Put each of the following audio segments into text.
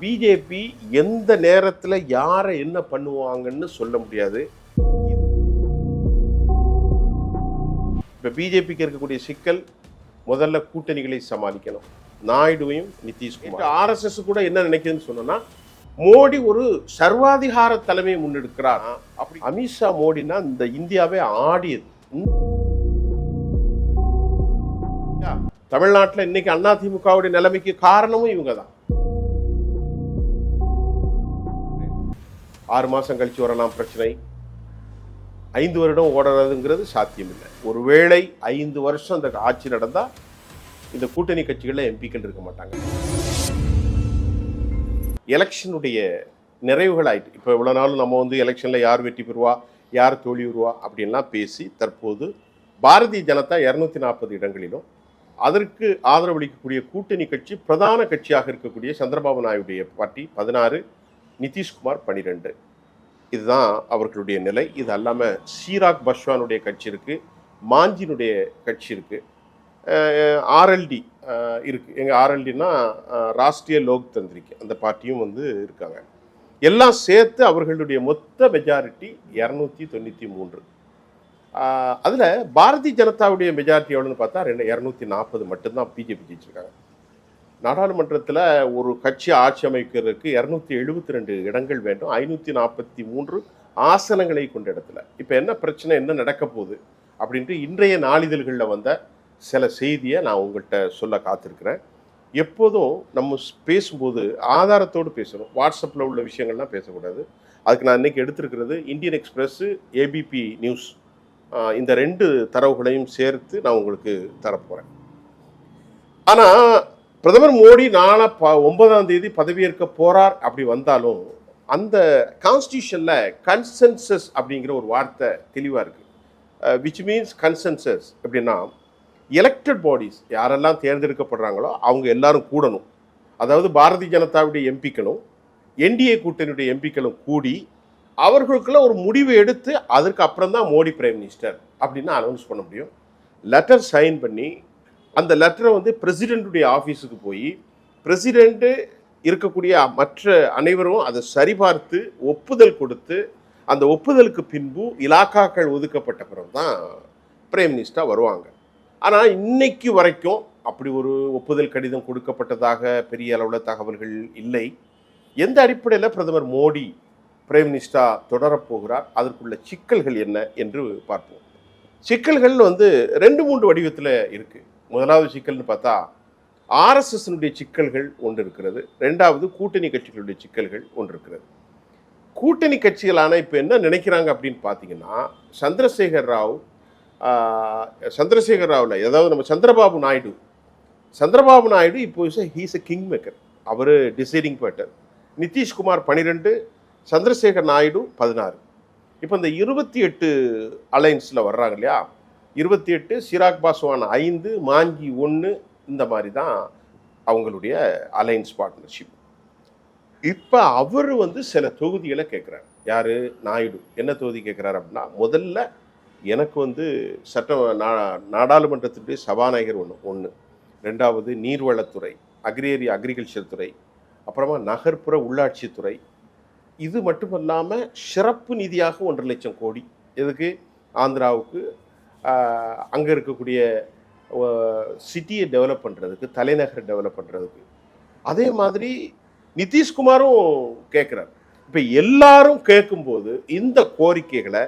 BJP எந்த நேரத்துல யாரை என்ன பண்ணுவாங்கன்னு சொல்ல முடியாது. இப்போ பிஜேபிக்கு இருக்கக்கூடிய சிக்கல் முதல்ல கூட்டணிகளை சமாளிக்கணும். நாயுடுவையும் நிதிஷ்குமார். ஆர்எஸ்எஸ் கூட என்ன நினைக்குதுன்னு சொன்னோன்னா மோடி ஒரு சர்வாதிகார தலைமையை முன்னெடுக்கிறார். அப்படி அமித்ஷா மோடினா இந்த இந்தியாவே ஆடியது. தமிழ்நாட்டில் இன்னைக்கு அதிமுகவுடைய நிலைமைக்கு காரணமும் இவங்க தான் ஆறு மாதம் கழித்து வரலாம் பிரச்சனை. ஐந்து வருடம் ஓடுறதுங்கிறது சாத்தியமில்லை. ஒருவேளை ஐந்து வருஷம் அந்த ஆட்சி நடந்தால் இந்த கூட்டணி கட்சிகளில் எம்பிக்கள் இருக்க மாட்டாங்க. எலெக்ஷனுடைய நிறைவுகள் ஆயிட்டு இப்போ இவ்வளோ நாள் நம்ம வந்து எலெக்ஷனில் யார் வெற்றி பெறுவா யார் தோல்வி வருவா அப்படின்லாம் பேசி தற்போது பாரதிய ஜனதா இரநூத்தி நாற்பது இடங்களிலும் அதற்கு ஆதரவளிக்கக்கூடிய கூட்டணி கட்சி பிரதான கட்சியாக இருக்கக்கூடிய சந்திரபாபு நாயுடைய பார்ட்டி பதினாறு நிதிஷ்குமார் பன்னிரெண்டு இதுதான் அவர்களுடைய நிலை. இது அல்லாமல் சீராக் பஸ்வானுடைய கட்சி இருக்குது மாஞ்சினுடைய கட்சி இருக்குது ஆர்எல்டி இருக்கு. எங்கள் ஆர்எல்டினா ராஷ்ட்ரிய லோக் தந்திரிக்கு அந்த பார்ட்டியும் வந்து இருக்காங்க. எல்லாம் சேர்த்து அவர்களுடைய மொத்த மெஜாரிட்டி இரநூத்தி தொண்ணூற்றி மூன்று. அதில் பாரதிய ஜனதாவுடைய மெஜாரிட்டி எவ்வளோன்னு பார்த்தா ரெண்டு இரநூத்தி நாற்பது மட்டும்தான் பிஜேபி ஜெயிச்சிருக்காங்க. நாடாளுமன்றத்தில் ஒரு கட்சி ஆட்சி அமைக்கிறதுக்கு இரநூத்தி எழுபத்தி ரெண்டு இடங்கள் வேண்டும். ஐநூற்றி நாற்பத்தி மூன்று ஆசனங்களை கொண்ட இடத்துல. இப்போ என்ன பிரச்சனை என்ன நடக்க போகுது அப்படின்ட்டு இன்றைய நாளிதழ்களில் வந்த சில செய்தியை நான் உங்கள்கிட்ட சொல்ல காத்திருக்கிறேன். எப்போதும் நம்ம ஸ் பேசும்போது ஆதாரத்தோடு பேசணும். வாட்ஸ்அப்பில் உள்ள விஷயங்கள்லாம் பேசக்கூடாது. அதுக்கு நான் இன்னைக்கு எடுத்திருக்கிறது இந்தியன் எக்ஸ்பிரஸ்ஸு ஏபிபி நியூஸ். இந்த ரெண்டு தரவுகளையும் சேர்த்து நான் உங்களுக்கு தரப்போகிறேன் ஆனால் பிரதமர் மோடி நாளை ப ஒன்பதாம் தேதி பதவியேற்க போறார் அப்படி வந்தாலும் அந்த கான்ஸ்டியூஷனில் கன்சென்சஸ் அப்படிங்கிற ஒரு வார்த்தை தெளிவாக இருக்குது விச் மீன்ஸ் கன்சென்சஸ் எப்படின்னா எலெக்டட் பாடிஸ் யாரெல்லாம் தேர்ந்தெடுக்கப்படுறாங்களோ அவங்க எல்லாரும் கூடணும். அதாவது பாரதிய ஜனதாவுடைய எம்பிக்களும் என்டிஏ கூட்டணியுடைய எம்பிக்களும் கூடி அவர்களுக்குள்ள ஒரு முடிவு எடுத்து அதற்கு அப்புறம் தான் மோடி பிரைம் மினிஸ்டர் அப்படின்னு அனௌன்ஸ் பண்ண முடியும். லெட்டர் சைன் பண்ணி அந்த லெட்டரை வந்து பிரசிடெண்ட்டுடைய ஆஃபீஸுக்கு போய் பிரசிடெண்ட்டு இருக்கக்கூடிய மற்ற அனைவரும் அதை சரிபார்த்து ஒப்புதல் கொடுத்து அந்த ஒப்புதலுக்கு பின்பு இலாக்காக்கள் ஒதுக்கப்பட்ட பிறகு தான் பிரைம் மினிஸ்டராக வருவாங்க. ஆனால் இன்னைக்கு வரைக்கும் அப்படி ஒரு ஒப்புதல் கடிதம் கொடுக்கப்பட்டதாக பெரிய அளவில் தகவல்கள் இல்லை. எந்த அடிப்படையில் பிரதமர் மோடி பிரைம் மினிஸ்டரா தொடரப்போகிறார் அதற்குள்ள சிக்கல்கள் என்ன என்று பார்ப்போம். சிக்கல்கள் வந்து ரெண்டு மூன்று வடிவத்தில் இருக்குது முதலாவது சிக்கல்னு பார்த்தா ஆர்எஸ்எஸ்னுடைய சிக்கல்கள் ஒன்று இருக்கிறது. ரெண்டாவது கூட்டணி கட்சிகளுடைய சிக்கல்கள் ஒன்று இருக்கிறது. கூட்டணி கட்சிகளான இப்போ என்ன நினைக்கிறாங்க அப்படின்னு பார்த்தீங்கன்னா சந்திரசேகர் ராவ் சந்திரசேகர் ராவில் ஏதாவது நம்ம சந்திரபாபு நாயுடு. சந்திரபாபு நாயுடு இப்போ ஹீஸ் எ கிங் மேக்கர் அவர் டிசைடிங் பேட்டர் நிதிஷ்குமார் பன்னிரெண்டு சந்திரசேகர் நாயுடு பதினாறு. இப்போ இந்த இருபத்தி எட்டு அலைன்ஸில் வர்றாங்க இல்லையா? இருபத்தி எட்டு சிராக் பாஸ்வான் ஐந்து மாஞ்சி ஒன்று இந்த மாதிரி தான் அவங்களுடைய அலைன்ஸ் பார்ட்னர்ஷிப் இப்போ அவர் வந்து சில தொகுதிகளை கேட்குறாரு யார்? நாயுடு. என்ன தொகுதி கேட்குறாரு அப்படின்னா முதல்ல எனக்கு வந்து சட்ட நா- நாடாளுமன்றத்தினுடைய சபாநாயகர் ஒன்று ஒன்று ரெண்டாவது நீர்வளத்துறை அக்ரேரி அக்ரிகல்ச்சர் துறை அப்புறமா நகர்ப்புற உள்ளாட்சித்துறை இது மட்டுமல்லாமல் சிறப்பு நிதியாக ஒன்றரை லட்சம் கோடி. எதுக்கு? ஆந்திராவுக்கு அங்கே இருக்கக்கூடிய சிட்டியை டெவலப் பண்ணுறதுக்கு தலைநகரை டெவலப் பண்ணுறதுக்கு அதே மாதிரி நிதிஷ்குமாரும் கேட்குறாரு இப்போ எல்லாரும் கேட்கும்போது இந்த கோரிக்கைகளை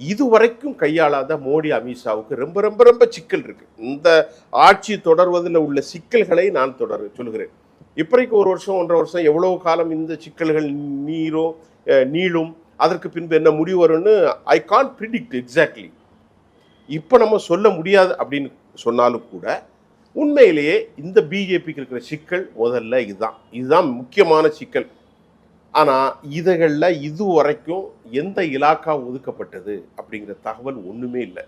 இதுவரைக்கும் கையாளாத மோடி அமித்ஷாவுக்கு ரொம்ப ரொம்ப ரொம்ப சிக்கல் இருக்கு. இந்த ஆட்சி தொடர்வதில் உள்ள சிக்கல்களை நான் தொடர் சொல்கிறேன் இப்பறைக்கு ஒரு வருஷம் ஒன்றரை வருஷம் எவ்வளவு காலம் இந்த சிக்கல்கள் நீரும் நீளும் அதற்கு பின்பு என்ன முடிவு வரும்னு ஐ கான்ட் ப்ரிடிக்ட் எக்ஸாக்ட்லி இப்போ நம்ம சொல்ல முடியாது அப்படின்னு சொன்னாலும் கூட உண்மையிலேயே இந்த பிஜேபிக்கு இருக்கிற சிக்கல் முதல்ல இதுதான். இதுதான் முக்கியமான சிக்கல். ஆனால் இதுகளில் இது வரைக்கும் எந்த இலாக்கா ஒதுக்கப்பட்டது அப்படிங்கிற தகவல் ஒன்றுமே இல்லை.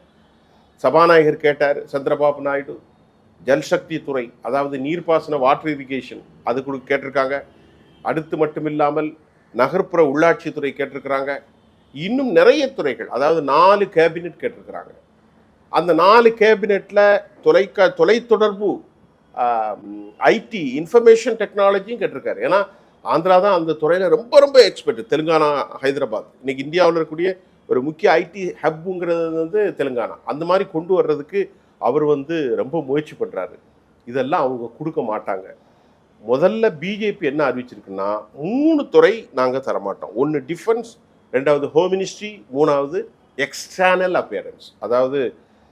சபாநாயகர் கேட்டார் சந்திரபாபு நாயுடு ஜல்சக்தி துறை அதாவது நீர்ப்பாசன வாட்டர் இரிகேஷன் அது கூட கேட்டிருக்காங்க. அடுத்து மட்டும் இல்லாமல் நகர்ப்புற உள்ளாட்சித்துறை கேட்டிருக்கிறாங்க. இன்னும் நிறைய துறைகள் அதாவது நாலு கேபினெட் கேட்டிருக்கிறாங்க. அந்த நாலு கேபினெட்டில் தொலைக்க தொலைத்தொடர்பு ஐடி இன்ஃபர்மேஷன் டெக்னாலஜியும் கேட்டிருக்காரு. ஏன்னா ஆந்திரா தான் அந்த துறையில் ரொம்ப ரொம்ப எக்ஸ்பர்ட் தெலுங்கானா ஹைதராபாத். இன்னைக்கு இந்தியாவில் இருக்கக்கூடிய ஒரு முக்கிய ஐடி ஹப்புங்கிறது வந்து தெலுங்கானா. அந்த மாதிரி கொண்டு வர்றதுக்கு அவர் வந்து ரொம்ப முயற்சி பண்ணுறாரு இதெல்லாம் அவங்க கொடுக்க மாட்டாங்க. முதல்ல பிஜேபி என்ன அறிவிச்சிருக்குன்னா மூணு துறை நாங்கள் தரமாட்டோம். ஒன்று டிஃபென்ஸ் ரெண்டாவது ஹோம் மினிஸ்ட்ரி மூணாவது எக்ஸ்டர்னல் அப்பியரன்ஸ் அதாவது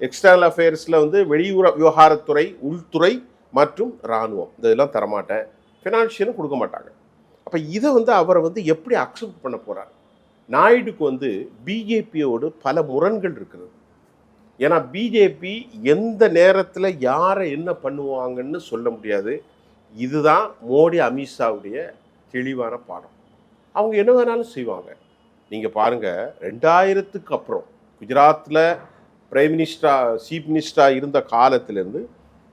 எக்ஸ்டர்னல் அஃபேர்ஸில் வந்து வெளியுற விவகாரத்துறை உள்துறை மற்றும் இராணுவம். இதெல்லாம் தரமாட்டேன். ஃபினான்ஷியலும் கொடுக்க மாட்டாங்க. அப்போ இதை வந்து அவரை வந்து எப்படி அக்செப்ட் பண்ண போகிறார் நாயுடுக்கு வந்து பிஜேபியோடு பல முரண்கள் இருக்கிறது ஏன்னா பிஜேபி எந்த நேரத்தில் யாரை என்ன பண்ணுவாங்கன்னு சொல்ல முடியாது. இதுதான் மோடி அமித்ஷாவுடைய தெளிவான பாடம். அவங்க என்ன வேணாலும் செய்வாங்க. நீங்கள் பாருங்கள் ரெண்டாயிரத்துக்கு அப்புறம் குஜராத்தில் பிரைம் மினிஸ்டரா சீஃப் மினிஸ்டரா இருந்த காலத்திலேருந்து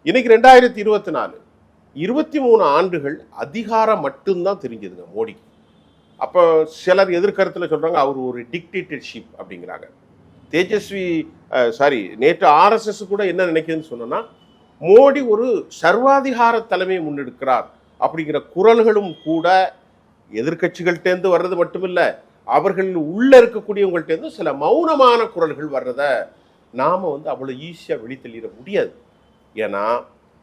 இன்னைக்கு ரெண்டாயிரத்தி இருபத்தி நாலு இருபத்தி மூணு ஆண்டுகள் அதிகாரம் மட்டும்தான் தெரிஞ்சதுங்க மோடிக்கு அப்போ சிலர் எதிர்கருத்தில் சொல்கிறாங்க அவர் ஒரு டிக்டேட்டர்ஷிப் அப்படிங்கிறாங்க. தேஜஸ்வி சாரி நேற்று ஆர்எஸ்எஸ் கூட என்ன நினைக்குதுன்னு சொன்னோன்னா மோடி ஒரு சர்வாதிகார தலைமையை முன்னெடுக்கிறார் அப்படிங்கிற குரல்களும் கூட எதிர்க்கட்சிகள்கிட்டேருந்து வர்றது மட்டுமில்லை அவர்கள் உள்ளே இருக்கக்கூடியவங்கள்ட்டேருந்து சில மௌனமான குரல்கள் வர்றதை நாம் வந்து அவ்வளோ ஈஸியாக வெளித்தள்ளிட முடியாது. ஏன்னா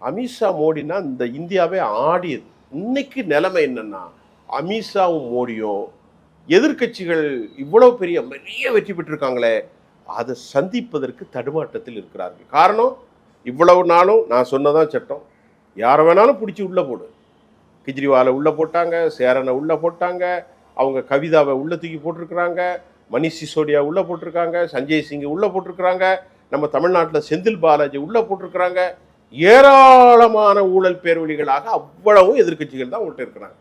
அமித்ஷா மோடினா இந்த இந்தியாவே ஆடியது. இன்னைக்கு நிலைமை என்னென்னா அமித்ஷாவும் மோடியும் எதிர்க்கட்சிகள் இவ்வளோ பெரிய பெரிய வெற்றி பெற்றிருக்காங்களே அதை சந்திப்பதற்கு தடுமாட்டத்தில் இருக்கிறார்கள். காரணம் இவ்வளவு நாளும் நான் சொன்னதான் சட்டம். யாரை வேணாலும் பிடிச்சி உள்ளே போடு. கெஜ்ரிவாலை உள்ளே போட்டாங்க சேரனை உள்ளே போட்டாங்க அவங்க கவிதாவை உள்ளே தூக்கி போட்டிருக்கிறாங்க மணிஷ் சிசோடியா உள்ளே போட்டிருக்காங்க சஞ்சய் சிங் உள்ளே போட்டிருக்கிறாங்க நம்ம தமிழ்நாட்டில் செந்தில் பாலாஜி உள்ளே போட்டிருக்கிறாங்க. ஏராளமான ஊழல் பேர்வழிகளாக அவ்வளவும் எதிர்க்கட்சிகள் தான் உங்கள்கிட்ட இருக்கிறாங்க.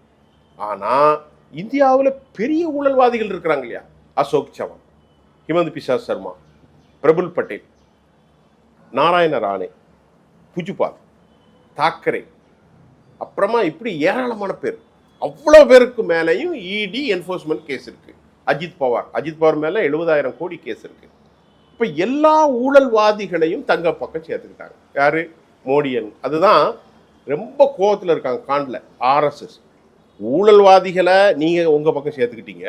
ஆனால் இந்தியாவில் பெரிய ஊழல்வாதிகள் இருக்கிறாங்க இல்லையா? அசோக் சவான் ஹிமந்த் பிசா சர்மா பிரபுல் பட்டேல் நாராயண ராணே புஜுபால் தாக்கரே. அப்புறமா இப்படி ஏராளமான பேர். அவ்வளோ பேருக்கு மேலேயும் இடி என்ஃபோர்ஸ்மெண்ட் கேஸ் இருக்குது அஜித் பவார். அஜித் பவார் மேலே எழுபதாயிரம் கோடி கேஸ் இருக்கு. இப்போ எல்லா ஊழல்வாதிகளையும் தங்க பக்கம் சேர்த்துக்கிட்டாங்க. யாரு? மோடியன் அதுதான் ரொம்ப கோபத்தில் இருக்காங்க காண்டில் ஆர்எஸ்எஸ் ஊழல்வாதிகளை நீங்கள் உங்கள் பக்கம் சேர்த்துக்கிட்டீங்க.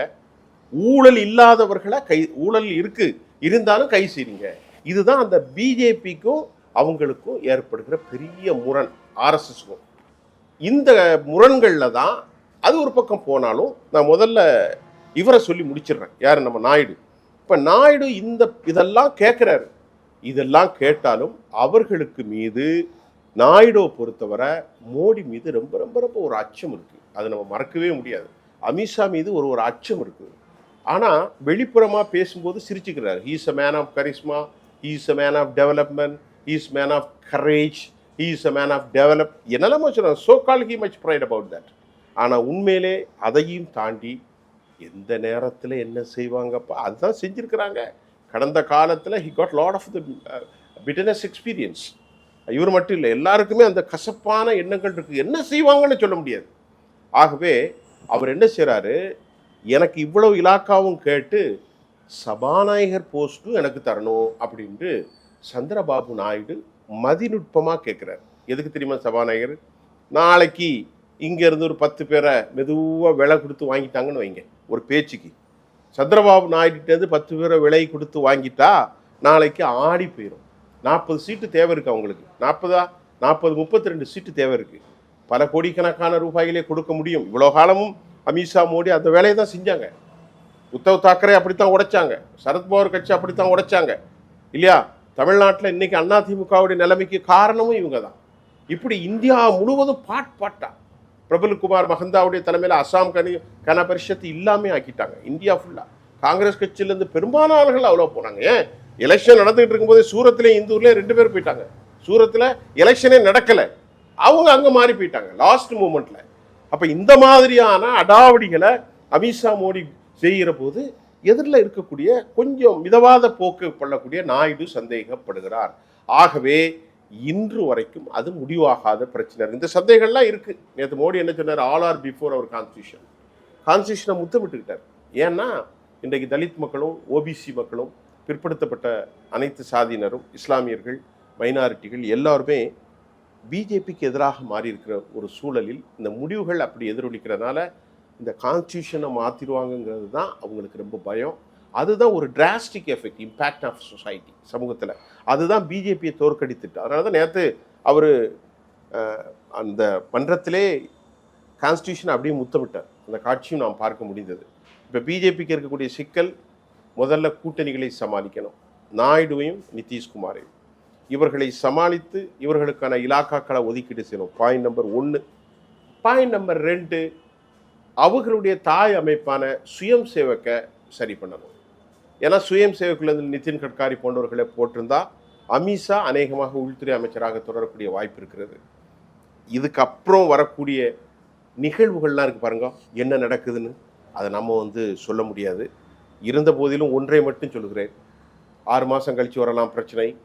ஊழல் இல்லாதவர்களை கை ஊழல் இருக்கு. இருந்தாலும் கை செய்றீங்க இதுதான் அந்த பிஜேபிக்கும் அவங்களுக்கும் ஏற்படுகிற பெரிய முரண் ஆர்எஸ்எஸ்க்கும் இந்த முரண்களில் தான் அது ஒரு பக்கம் போனாலும் நான் முதல்ல இவரை சொல்லி முடிச்சிடுறேன். யார்? நம்ம நாயுடு. இப்போ நாயுடு இந்த இதெல்லாம் கேட்குறாரு இதெல்லாம் கேட்டாலும் அவர்களுக்கு மீது நாயுடுவை பொறுத்தவரை மோடி மீது ரொம்ப ரொம்ப ரொம்ப ஒரு அச்சம் இருக்குது அதை நம்ம மறக்கவே முடியாது. அமித்ஷா மீது ஒரு ஒரு அச்சம் இருக்குது ஆனால் வெளிப்புறமாக பேசும்போது சிரிச்சுக்கிறார். He's a man of charisma he's a man of development he's man of courage he's a man of develop என்னெல்லாமோ சொல்கிறாங்க so call he much pride about that ஆனால் உண்மையிலே அதையும் தாண்டி எந்த நேரத்தில் என்ன செய்வாங்கப்பா அதுதான் செஞ்சுருக்கிறாங்க. கடந்த காலத்தில் he got lot of the bitterness experience இவர் மட்டும் இல்லை எல்லாருக்குமே அந்த கசப்பான எண்ணங்கள் இருக்குது என்ன செய்வாங்கன்னு சொல்ல முடியாது. ஆகவே அவர் என்ன செய்கிறாரு எனக்கு இவ்வளவு இலாக்காவும் கேட்டு சபாநாயகர் போஸ்ட்டும் எனக்கு தரணும் அப்படின்ட்டு சந்திரபாபு நாயுடு மதிநுட்பமாக கேட்குறாரு எதுக்கு தெரியுமா சபாநாயகர்? நாளைக்கு இங்கேருந்து ஒரு பத்து பேரை மெதுவாக விலை கொடுத்து வாங்கிட்டாங்கன்னு வைங்க. ஒரு பேச்சுக்கு. சந்திரபாபு நாயுடுகிட்டேருந்து பத்து பேரை விலை கொடுத்து வாங்கிட்டா நாளைக்கு ஆடி போயிடும் நாற்பது சீட்டு தேவை இருக்குது அவங்களுக்கு. நாற்பதா? நாற்பது முப்பத்தி ரெண்டு சீட்டு தேவை இருக்குது பல கோடிக்கணக்கான ரூபாயிலே கொடுக்க முடியும். இவ்வளோ காலமும் அமித்ஷா மோடி அந்த வேலையை தான் செஞ்சாங்க. உத்தவ் தாக்கரே அப்படித்தான் உடைச்சாங்க. சரத்பவர் கட்சி அப்படித்தான் உடைச்சாங்க. இல்லையா? தமிழ்நாட்டில் இன்னைக்கு அதிமுகவுடைய நிலைமைக்கு காரணமும் இவங்க தான் இப்படி இந்தியா முழுவதும் பாட் பாட்டா. பிரபல்குமார் மஹந்தாவுடைய தலைமையில் அசாம் கனி கன பரிஷத்து இல்லாமே ஆக்கிட்டாங்க. இந்தியா ஃபுல்லாக காங்கிரஸ் கட்சியிலேருந்து பெரும்பாலானவர்கள் அவ்வளோ போனாங்க. ஏன்? எலெக்ஷன் நடந்துகிட்டு இருக்கும்போது சூரத்துலேயும் இந்தூர்லேயும் ரெண்டு பேர் போயிட்டாங்க. சூரத்தில் எலெக்ஷனே நடக்கலை. அவங்க அங்கே மாறி போயிட்டாங்க லாஸ்ட் மூமெண்ட்டில் அப்போ இந்த மாதிரியான அடாவடிகளை அமித்ஷா மோடி செய்கிற போது எதிரில் இருக்கக்கூடிய கொஞ்சம் மிதவாத போக்கு கொள்ளக்கூடிய நாயுடு சந்தேகப்படுகிறார். ஆகவே இன்று வரைக்கும் அது முடிவாகாத பிரச்சனை. இந்த சந்தைகள்லாம் இருக்குது நேற்று மோடி என்ன சொன்னார்? ஆல் ஆர் பிஃபோர் அவர் கான்ஸ்டியூஷன் கான்ஸ்டியூஷனை முத்தமிட்டுக்கிட்டார் ஏன்னா இன்றைக்கு தலித் மக்களும் ஓபிசி மக்களும் பிற்படுத்தப்பட்ட அனைத்து சாதியினரும் இஸ்லாமியர்கள் மைனாரிட்டிகள் எல்லாருமே பிஜேபிக்கு எதிராக மாறி இருக்கிற ஒரு சூழலில் இந்த முடிவுகள் அப்படி எதிரொலிக்கிறதுனால இந்த கான்ஸ்டியூஷனை மாற்றிடுவாங்கங்கிறது தான் அவங்களுக்கு ரொம்ப பயம். அதுதான் ஒரு drastic effect impact of society சமூகத்தில். அதுதான் பிஜேபியை தோற்கடித்துட்டு. அதனால தான் நேற்று அவர் அந்த மன்றத்திலே கான்ஸ்டியூஷன் அப்படியே முத்தமிட்டார். அந்த காட்சியும் நாம் பார்க்க முடிந்தது. இப்போ பிஜேபிக்கு இருக்கக்கூடிய சிக்கல் முதல்ல கூட்டணிகளை சமாளிக்கணும். நாயுடுவையும் நிதிஷ்குமாரையும். இவர்களை சமாளித்து இவர்களுக்கான இலாக்காக்களை ஒதுக்கீடு செய்யணும். பாயிண்ட் நம்பர் ஒன்று பாயிண்ட் நம்பர் ரெண்டு அவர்களுடைய தாய் அமைப்பான சுயம் சேவக்கை சரி பண்ணணும். ஏன்னா சுயம் சேவக்குலேருந்து நிதின் கட்காரி போன்றவர்களை போட்டிருந்தா அமித்ஷா அநேகமாக உள்துறை அமைச்சராக தொடரக்கூடிய வாய்ப்பு இருக்கிறது. இதுக்கப்புறம் வரக்கூடிய நிகழ்வுகள்லாம் இருக்கு பாருங்க. என்ன நடக்குதுன்னு அதை நம்ம வந்து சொல்ல முடியாது. இருந்த போதிலும் ஒன்றை மட்டும் சொல்கிறேன் ஆறு மாதம் கழித்து வரலாம் பிரச்சனை.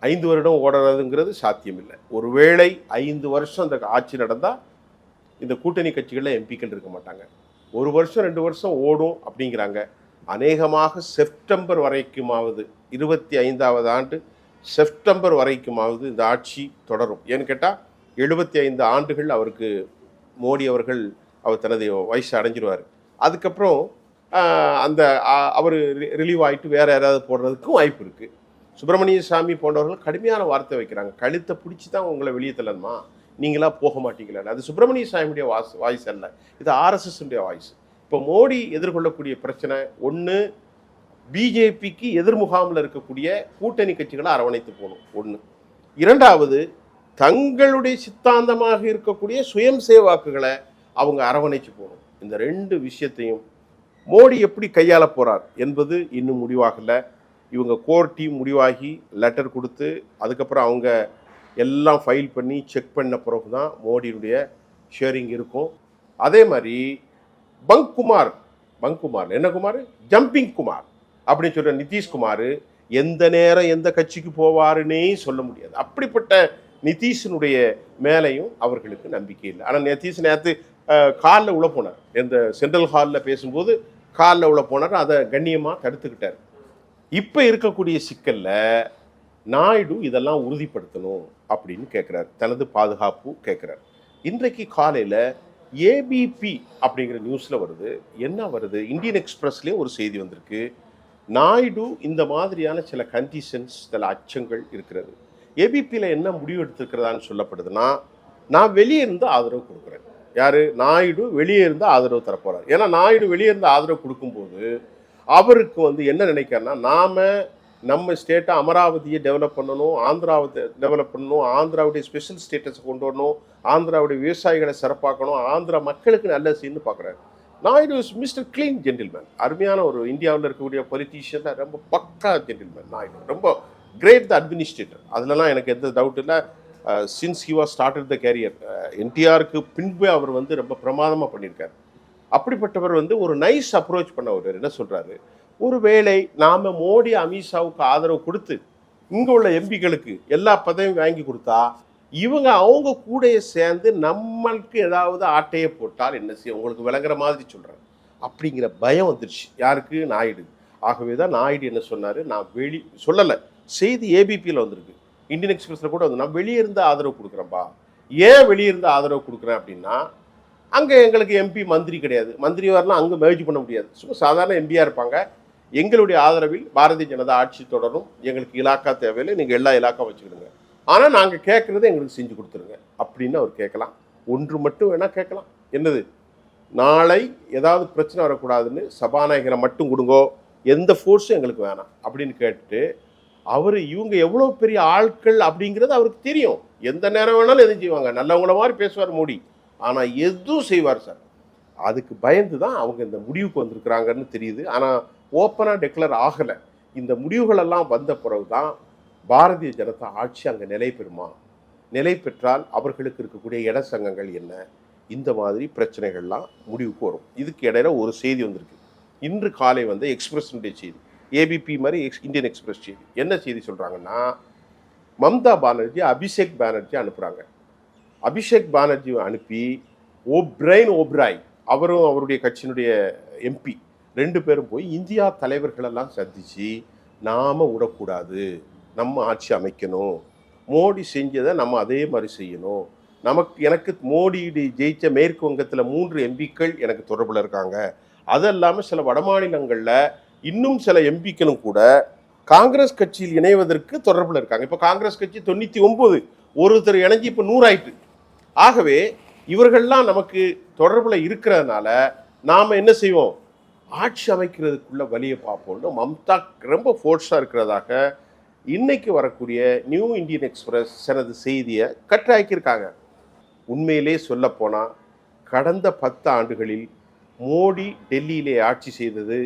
ஐந்து வருடம் ஓடுறதுங்கிறது சாத்தியமில்லை. ஒருவேளை ஐந்து வருஷம் அந்த ஆட்சி நடந்தால் இந்த கூட்டணி கட்சிகளில் எம்பிக்கள் இருக்க மாட்டாங்க. ஒரு வருஷம் ரெண்டு வருஷம் ஓடும் அப்படிங்கிறாங்க. அநேகமாக செப்டம்பர் வரைக்குமாவது இருபத்தி ஐந்தாவது ஆண்டு செப்டம்பர் வரைக்குமாவது இந்த ஆட்சி தொடரும். ஏன்னு கேட்டால் எழுபத்தி ஐந்து ஆண்டுகள் அவருக்கு மோடி அவர்கள் அவர் தனது வயசு அடைஞ்சிருவார். அதுக்கப்புறம் அந்த அவர் ரிலீவ் ஆகிட்டு வேறு யாராவது போடுறதுக்கும் வாய்ப்பு இருக்குது சுப்பிரமணிய சாமி போன்றவர்கள் கடுமையான வார்த்தை வைக்கிறாங்க. கழுத்தை பிடிச்சி தான் உங்களை வெளியே தள்ளணுமா? நீங்களாக போக மாட்டீங்களா அது சுப்பிரமணிய சாமியுடைய வாய்ஸ் வாய்ஸ் அல்ல. இது ஆர்எஸ்எஸ்னுடைய வாய்ஸ். இப்போ மோடி எதிர்கொள்ளக்கூடிய பிரச்சனை ஒன்று பிஜேபிக்கு எதிர்முகாமில் இருக்கக்கூடிய கூட்டணி கட்சிகளை அரவணைத்து போகணும் ஒன்று இரண்டாவது தங்களுடைய சித்தாந்தமாக இருக்கக்கூடிய சுயம் சேவாக்குகளை அவங்க அரவணைச்சு போகணும். இந்த ரெண்டு விஷயத்தையும் மோடி எப்படி கையாள போகிறார் என்பது இன்னும் முடிவாகல. இவங்க கோர் டீம் முடிவாகி லெட்டர் கொடுத்து அதுக்கப்புறம் அவங்க எல்லாம் ஃபைல் பண்ணி செக் பண்ண பிறகு தான் மோடியினுடைய ஷேரிங் இருக்கும். அதே மாதிரி பங்க் குமார் பங்க் குமார் என்ன குமார்? ஜம்பிங் குமார். அப்படின்னு சொல்கிற நிதிஷ்குமார் எந்த நேரம் எந்த கட்சிக்கு போவாருன்னே சொல்ல முடியாது. அப்படிப்பட்ட நிதிஷினுடைய மேலையும் அவர்களுக்கு நம்பிக்கை இல்லை. ஆனால் நிதிஷ் நேற்று காலில் உள்ள போனார். இந்த சென்ட்ரல் ஹாலில் பேசும்போது காலில் உள்ள போனார். அதை கண்ணியமாக தடுத்துக்கிட்டார். இப்போ இருக்கக்கூடிய சிக்கலில் நாயுடு இதெல்லாம் உறுதிப்படுத்தணும் அப்படின்னு கேட்குறாரு தனது பாதுகாப்பு கேட்குறாரு இன்றைக்கு காலையில் ஏபிபி அப்படிங்கிற நியூஸில் வருது. என்ன வருது? இந்தியன் எக்ஸ்பிரஸ்லேயே ஒரு செய்தி வந்திருக்கு. நாயுடு இந்த மாதிரியான சில கண்டிஷன்ஸ் சில அச்சங்கள் இருக்கிறது. ஏபிபியில் என்ன முடிவு எடுத்திருக்கிறதான்னு சொல்லப்படுதுன்னா நான் வெளியே இருந்து ஆதரவு கொடுக்குறேன். யார்? நாயுடு வெளியே இருந்து ஆதரவு தரப்போகிறார் ஏன்னா நாயுடு வெளியே இருந்து ஆதரவு கொடுக்கும்போது அவருக்கு வந்து என்ன நினைக்கிறேன்னா நாம் நம்ம ஸ்டேட்டை அமராவதியை டெவலப் பண்ணணும் ஆந்திராவை டெவலப் பண்ணணும் ஆந்திராவுடைய ஸ்பெஷல் ஸ்டேட்டஸை கொண்டு வரணும் ஆந்திராவுடைய விவசாயிகளை சிறப்பாக்கணும் ஆந்திரா மக்களுக்கு நல்ல சீன்னு பார்க்குறாரு Naidu is mister clean gentleman அருமையான ஒரு இந்தியாவில் இருக்கக்கூடிய பொலிட்டீஷியன் ரொம்ப பக்கா ஜென்டில்மேன் நாயுடு ரொம்ப கிரேட் த அட்மினிஸ்ட்ரேட்டர் அதுலலாம் எனக்கு எந்த டவுட் இல்லை. Since he was started the career என்டிஆருக்கு பின்பு அவர் வந்து ரொம்ப பிரமாதமாக பண்ணியிருக்காரு. அப்படிப்பட்டவர் வந்து ஒரு நைஸ் அப்ரோச் பண்ணவர் என்ன சொல்கிறாரு ஒருவேளை நாம மோடி அமித்ஷாவுக்கு ஆதரவு கொடுத்து இங்கே உள்ள எம்பிகளுக்கு எல்லா பதவியும் வாங்கி கொடுத்தா இவங்க அவங்க கூடயே சேர்ந்து நம்மளுக்கு ஏதாவது ஆட்டையை போட்டால் என்ன செய்யும் உங்களுக்கு விளங்குற மாதிரி சொல்கிறேன் அப்படிங்கிற பயம் வந்துருச்சு. யாருக்கு? நாயுடு. ஆகவே தான் நாயுடு என்ன சொன்னார்? நான் வெளி சொல்லலை. செய்தி ஏபிபியில் வந்திருக்கு. இந்தியன் எக்ஸ்பிரஸில் கூட வந்து நான் வெளியே இருந்து ஆதரவு கொடுக்குறேன்ப்பா ஏன் வெளியே இருந்து ஆதரவு கொடுக்குறேன்? அப்படின்னா அங்கே எங்களுக்கு எம்பி மந்திரி கிடையாது. மந்திரி வரலாம் அங்கே மேஜ் பண்ண முடியாது. சும்மா சாதாரண எம்பியாக இருப்பாங்க. எங்களுடைய ஆதரவில் பாரதிய ஜனதா ஆட்சி தொடரும். எங்களுக்கு இலாக்கா தேவையில்லை. நீங்கள் எல்லா இலாக்கா வச்சுக்கிடுங்க. ஆனால் நாங்கள் கேட்குறத எங்களுக்கு செஞ்சு கொடுத்துருங்க. அப்படின்னு அவர் கேட்கலாம். ஒன்று மட்டும் வேணால் கேட்கலாம். என்னது? நாளை ஏதாவது பிரச்சனை வரக்கூடாதுன்னு சபாநாயகரை மட்டும் கொடுங்கோ. எந்த ஃபோர்ஸும் எங்களுக்கு வேணாம். அப்படின்னு கேட்டுட்டு அவர் இவங்க எவ்வளோ பெரிய ஆட்கள் அப்படிங்கிறது அவருக்கு தெரியும். எந்த நேரம் வேணாலும் எதுவும் செய்வாங்க. நல்லவங்கள மாதிரி பேசுவார் மோடி. ஆனால் எதுவும் செய்வார் சார். அதுக்கு பயந்து தான் அவங்க இந்த முடிவுக்கு வந்திருக்கிறாங்கன்னு தெரியுது. ஆனால் ஓப்பனாக டெக்ளர் ஆகலை. இந்த முடிவுகளெல்லாம் வந்த பிறகு தான் பாரதிய ஜனதா ஆட்சி அங்கே நிலை பெறுமா? நிலை பெற்றால் அவர்களுக்கு இருக்கக்கூடிய இட சங்கங்கள் என்ன? இந்த மாதிரி பிரச்சனைகள்லாம் முடிவுக்கு வரும். இதுக்கு இடையில ஒரு செய்தி வந்திருக்கு. இன்று காலை வந்து எக்ஸ்பிரஸினுடைய செய்தி. ஏபிபி மாதிரி எக்ஸ் இந்தியன் எக்ஸ்பிரஸ் செய்தி. என்ன செய்தி சொல்கிறாங்கன்னா மம்தா பானர்ஜி அபிஷேக் பானர்ஜி அனுப்புகிறாங்க அபிஷேக் பானர்ஜி அனுப்பி ஓப்ரைன் ஓப்ராய் அவரும் அவருடைய கட்சியினுடைய எம்பி ரெண்டு பேரும் போய் இந்தியா தலைவர்களெல்லாம் சந்தித்து நாம விடக்கூடாது நம்ம ஆட்சி அமைக்கணும். மோடி செஞ்சதை நம்ம அதே மாதிரி செய்யணும். நமக்கு எனக்கு மோடி ஜெயிச்ச மேற்கு வங்கத்தில் மூன்று எம்பிக்கள் எனக்கு தொடர்பில் இருக்காங்க. அது இல்லாமல் சில வடமாநிலங்களில் இன்னும் சில எம்பிக்களும் கூட காங்கிரஸ் கட்சியில் இணைவதற்கு தொடர்பில் இருக்காங்க. இப்போ காங்கிரஸ் கட்சி தொண்ணூற்றி ஒம்பது ஒருத்தர் இணைஞ்சி இப்போ நூறாயிட்டு. ஆகவே இவர்கள்லாம் நமக்கு தொடர்பில் இருக்கிறதுனால நாம் என்ன செய்வோம்? ஆட்சி அமைக்கிறதுக்குள்ள வழியை பார்ப்போம்னு மம்தா ரொம்ப ஃபோர்ஸாக இருக்கிறதாக இன்னைக்கு வரக்கூடிய நியூ இந்தியன் எக்ஸ்பிரஸ் தனது செய்தியை கட்டாக்கியிருக்காங்க உண்மையிலே சொல்லப்போனால் கடந்த பத்து ஆண்டுகளில் மோடி டெல்லியிலே ஆட்சி செய்தது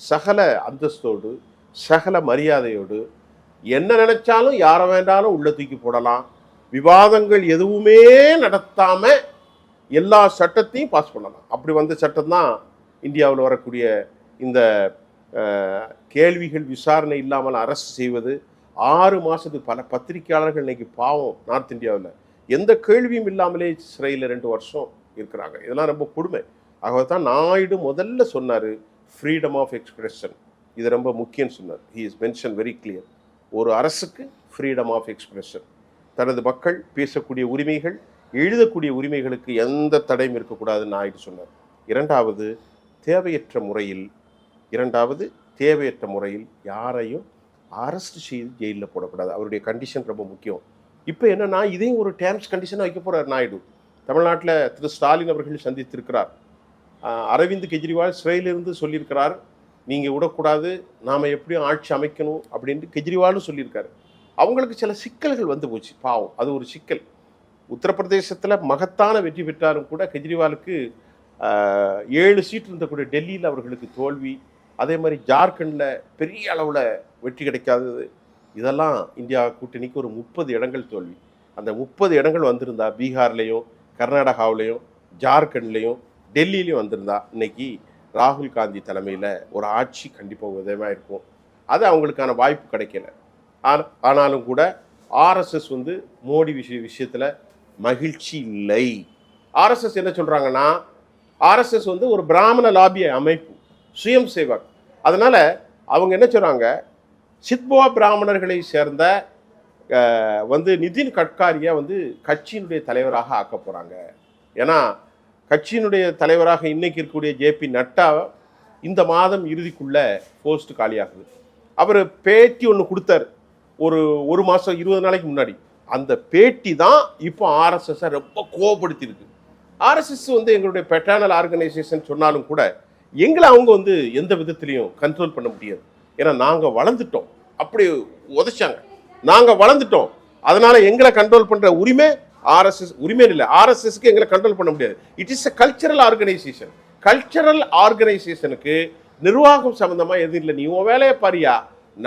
சகல அந்தஸ்தோடு சகல மரியாதையோடு என்ன நினச்சாலும் யாரை வேண்டாலும் உள்ள தூக்கி போடலாம். விவாதங்கள் எதுவுமே நடத்தாமல் எல்லா சட்டத்தையும் பாஸ் பண்ணலாம். அப்படி வந்த சட்டம் தான் இந்தியாவில் வரக்கூடிய இந்த கேள்விகள் விசாரணை இல்லாமல் அரசு செய்வது ஆறு மாதத்துக்கு பல பத்திரிகையாளர்கள் இன்றைக்கி பாவம் நார்த் இந்தியாவில். எந்த கேள்வியும் இல்லாமலே சிறையில் ரெண்டு வருஷம் இருக்கிறாங்க. இதெல்லாம் ரொம்ப கொடுமை. ஆகவே தான் நாயுடு முதல்ல சொன்னார் ஃப்ரீடம் ஆஃப் எக்ஸ்பிரஷன் இது ரொம்ப முக்கியம்னு சொன்னார். He is mention very clear ஒரு அரசுக்கு ஃப்ரீடம் ஆஃப் எக்ஸ்பிரஷன் தனது மக்கள் பேசக்கூடிய உரிமைகள் எழுதக்கூடிய உரிமைகளுக்கு எந்த தடையும் இருக்கக்கூடாதுன்னு நாயுடு சொன்னார். இரண்டாவது தேவையற்ற முறையில் இரண்டாவது தேவையற்ற முறையில் யாரையும் அரெஸ்ட் செய்து ஜெயிலில் போடக்கூடாது. அவருடைய கண்டிஷன் ரொம்ப முக்கியம். இப்போ என்னென்னா இதையும் ஒரு டேர்ம்ஸ் கண்டிஷனாக வைக்க போகிறார் நாயுடு. தமிழ்நாட்டில் திரு ஸ்டாலின் அவர்கள் சந்தித்திருக்கிறார். அரவிந்த் கெஜ்ரிவால் சிறையிலிருந்து சொல்லியிருக்கிறார் நீங்கள் விடக்கூடாது நாம் எப்படியும் ஆட்சி அமைக்கணும் அப்படின்ட்டு கெஜ்ரிவாலும் சொல்லியிருக்காரு. அவங்களுக்கு சில சிக்கல்கள் வந்து போச்சு. பாவம் அது ஒரு சிக்கல். உத்தரப்பிரதேசத்தில் மகத்தான வெற்றி பெற்றாலும் கூட கெஜ்ரிவாலுக்கு ஏழு சீட் இருந்தக்கூடிய டெல்லியில் அவர்களுக்கு தோல்வி. அதே மாதிரி ஜார்க்கண்டில் பெரிய அளவில் வெற்றி கிடைக்காதது. இதெல்லாம் இந்தியா கூட்டணிக்கு ஒரு முப்பது இடங்கள் தோல்வி. அந்த முப்பது இடங்கள் வந்திருந்தா பீகார்லேயும் கர்நாடகாவிலையும் ஜார்க்கண்ட்லேயும் டெல்லியிலையும் வந்திருந்தா இன்னைக்கு ராகுல் காந்தி தலைமையில் ஒரு ஆட்சி கண்டிப்பாக உதவியாக இருக்கும் அது அவங்களுக்கான வாய்ப்பு கிடைக்கல. ஆனாலும் கூட ஆர்எஸ்எஸ் வந்து மோடி விஷய விஷயத்தில் மகிழ்ச்சி இல்லை. ஆர்எஸ்எஸ் என்ன சொல்கிறாங்கன்னா ஆர்எஸ்எஸ் வந்து ஒரு பிராமண லாபிய அமைப்பு சுயம் சேவக். அதனால் அவங்க என்ன சொல்கிறாங்க சித்போா பிராமணர்களை சேர்ந்த வந்து நிதின் கட்காரியை வந்து கட்சியினுடைய தலைவராக ஆக்க போகிறாங்க ஏன்னா கட்சியினுடைய தலைவராக இன்றைக்கி இருக்கக்கூடிய ஜேபி நட்டா இந்த மாதம் இறுதிக்குள்ளே போஸ்ட் காலியாகுது. அவர் பேட்டி ஒன்று கொடுத்தார். ஒரு ஒரு மாதம் இருபது நாளைக்கு முன்னாடி. அந்த பேட்டி தான் இப்போ ஆர்எஸ்எஸ்ஸை ரொம்ப கோவப்படுத்தியிருக்கு. ஆர்எஸ்எஸ் வந்து எங்களுடைய பெட்டர்னல் ஆர்கனைசேஷன் சொன்னாலும் கூட எங்களை அவங்க வந்து எந்த விதத்துலையும் கண்ட்ரோல் பண்ண முடியாது. ஏன்னா நாங்கள் வளர்ந்துட்டோம். அப்படி உதைச்சாங்க. நாங்கள் வளர்ந்துட்டோம். அதனால் எங்களை கண்ட்ரோல் பண்ணுற உரிமை ஆர்எஸ்எஸ் உரிமை இல்லை. ஆர்எஸ்எஸ்க்கு எங்களை கண்ட்ரோல் பண்ண முடியாது. It is a cultural organisation cultural ஆர்கனைசேஷனுக்கு நிர்வாகம் சம்மந்தமாக எதுவும் இல்லை. நீ உன் வேலையை பாரியா?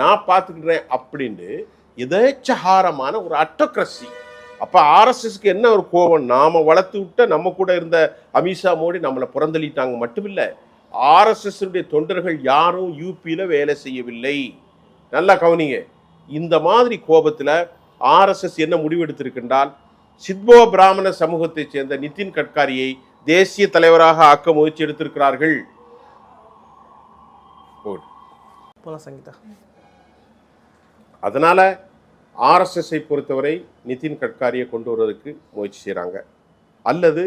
நான் பார்த்துக்கிறேன் அப்படின்னு எதேச்சகாரமான ஒரு அட்டோக்ரஸி அப்ப ஆர்எஸ்எஸ்க்கு என்ன ஒரு கோபம்? நாம வளர்த்து விட்ட நம்ம கூட இருந்த அமித்ஷா மோடி நம்மளை புறந்தள்ளிட்டாங்க மட்டுமில்ல ஆர்எஸ்எஸ் தொண்டர்கள் யாரும் யூபியில வேலை செய்யவில்லை. நல்லா கவனிங்க. இந்த மாதிரி கோபத்துல ஆர்எஸ்எஸ் என்ன முடிவெடுத்திருக்கின்றால் சித்போ பிராமண சமூகத்தைச் சேர்ந்த நிதின் கட்காரியை தேசிய தலைவராக ஆக்க முயற்சி எடுத்திருக்கிறார்கள். போலாம் சங்கீதா. அதனால ஆர்எஸ்எஸ்ஐ பொறுத்தவரை நிதின் கட்காரியை கொண்டு வருவதற்கு முயற்சி செய்கிறாங்க அல்லது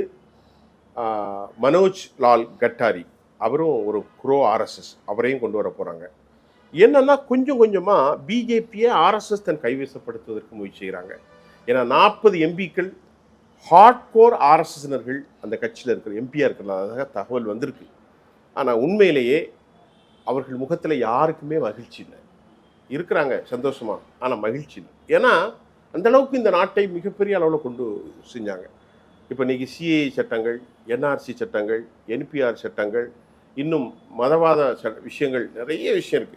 மனோஜ் லால் கட்டாரி அவரும் ஒரு குரோ ஆர்எஸ்எஸ் அவரையும் கொண்டு வர போகிறாங்க என்னன்னா கொஞ்சம் கொஞ்சமாக பிஜேபியை ஆர்எஸ்எஸ் தன் கைவசப்படுத்துவதற்கு முயற்சி செய்கிறாங்க ஏன்னா நாற்பது எம்பிக்கள் ஹார்ட்கோர் ஆர்எஸ்எஸ்னர்கள் அந்த கட்சியில் இருக்கிற எம்பியாக இருக்கிறதாக தகவல் வந்திருக்கு. ஆனால் உண்மையிலேயே அவர்கள் முகத்தில் யாருக்குமே மகிழ்ச்சி இல்லை. இருக்கிறாங்க சந்தோஷமாக ஆனால் மகிழ்ச்சி இல்லை. ஏன்னா அந்த அளவுக்கு இந்த நாட்டை மிகப்பெரிய அளவில் கொண்டு செஞ்சாங்க. இப்போ இன்னைக்கு சிஏ சட்டங்கள் என்ஆர்சி சட்டங்கள் என்பிஆர் சட்டங்கள் இன்னும் மதவாத ச விஷயங்கள் நிறைய விஷயம் இருக்குது